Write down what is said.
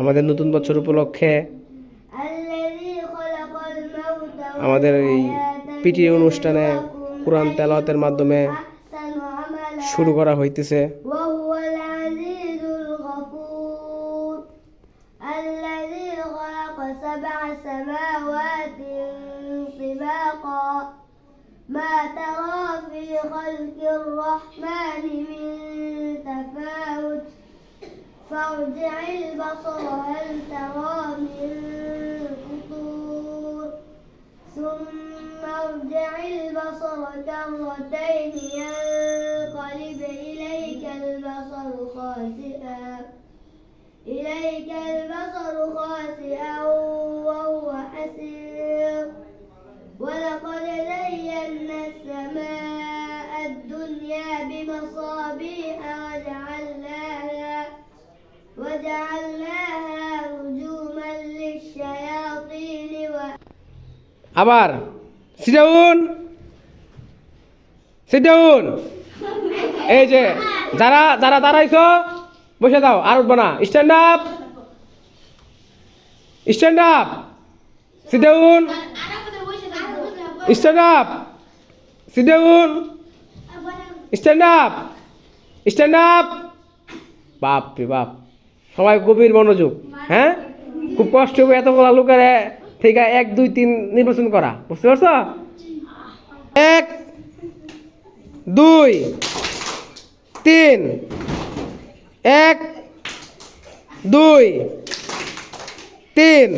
আমাদের নতুন বছর উপলক্ষে আমাদের এই পিটি অনুষ্ঠানে কোরআন তেলাওয়াতের মাধ্যমে শুরু করা হইতেছে وهو العزيز الغفور الذي خلق سبع سماوات طباقا ما ترى في خلق الرحمن من تفاوت فارجع البصر هل ترى من فطور ثم ارجع البصر كرتين ينقلب إليك البصر خاسئا. إليك البصر خاسئا وهو حسير. ولقد زينا السماء الدنيا بمصابيح আবার সিডাউন সিডাউন এই যে, যারা যারা দাঁড়াইছো, বসে যাও, আর উঠবো না। Stand up stand up sit down stand up sit down stand up stand up বাপ রে বাপ। সবাই গভীর মনোযোগ হ্যাঁ? খুব কষ্ট হবে এতগুলা লোকের থেকে এক, দুই, তিন নির্বাচন করা, বুঝতে পারছ? এক, দুই, তিন, এক, দুই, তিন